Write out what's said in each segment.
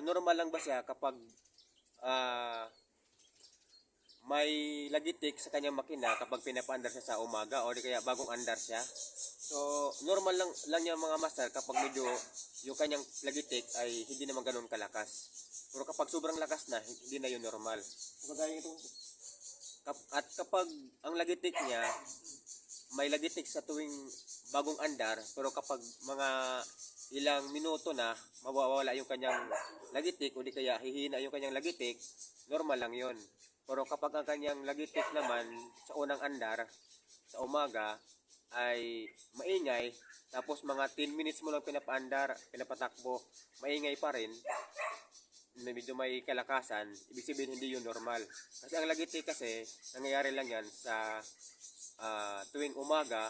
normal lang ba siya kapag ah, may lagitik sa kanyang makina kapag pinapaandar siya sa umaga o di kaya bagong andar siya. So, normal lang lang yan mga master kapag medyo yung kanyang lagitik ay hindi naman ganoon kalakas. Pero kapag sobrang lakas na, hindi na yun normal. At kapag ang lagitik niya may lagitik sa tuwing bagong andar pero kapag mga ilang minuto na mawawala yung kanyang lagitik o di kaya hihina yung kanyang lagitik normal lang yon pero kapag ang kanyang lagitik naman sa unang andar sa umaga ay maingay tapos mga 10 minutes mo lang pinapaandar pinapatakbo maingay pa rin na medyo may kalakasan ibig sabihin hindi yun normal. Kasi ang lagitik kasi nangyayari lang yan sa ah, tuwing umaga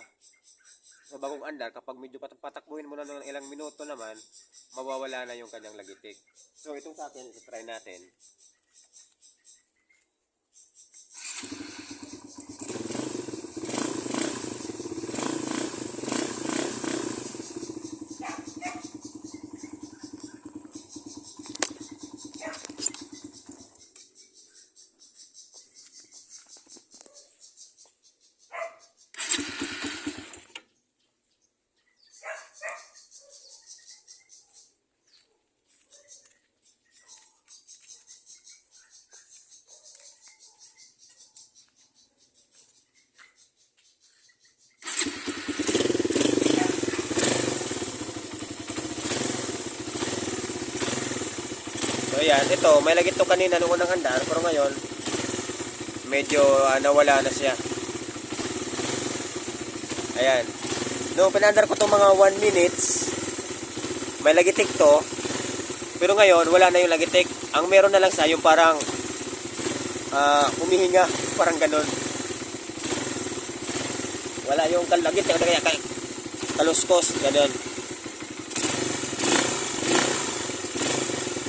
sa bagong andar kapag medyo pat- patakbuhin mo na ng ilang minuto naman mawawala na yung kanyang lagitik so itong sa atin try natin ayan, ito, may lagit to kanina nung unang andar, pero ngayon, medyo ah, nawala na siya. Ayan. Nung pinandar ko to mga 1 minutes, may lagitik to, pero ngayon, wala na yung lagitik. Ang meron na lang siya, yung parang ah, humihinga, parang ganun. Wala yung kalagitik, kaya kay kaluskos, ganun.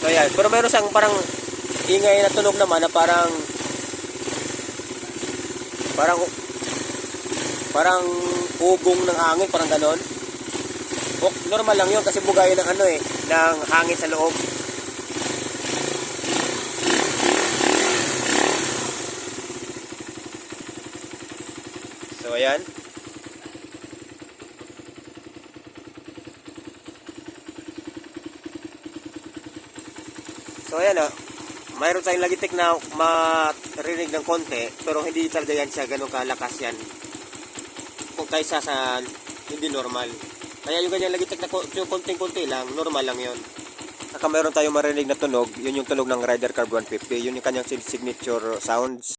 So yan, pero meron siyang parang ingay na tunog naman na parang parang parang ugong ng hangin, parang ganon. O, normal lang yun kasi bugayan ng ano eh, ng hangin sa loob. So ayan. So ayan o, mayroon tayong lagitik na marinig ng konti, pero hindi talaga yan siya ganun kalakas yan. Kung kaysa sa hindi normal. Kaya yung ganyan lagitik na yung konting-konti lang, normal lang yon. Saka mayroon tayong marinig na tunog, yun yung tunog ng Rider Carb 150, yun yung kanyang signature sounds.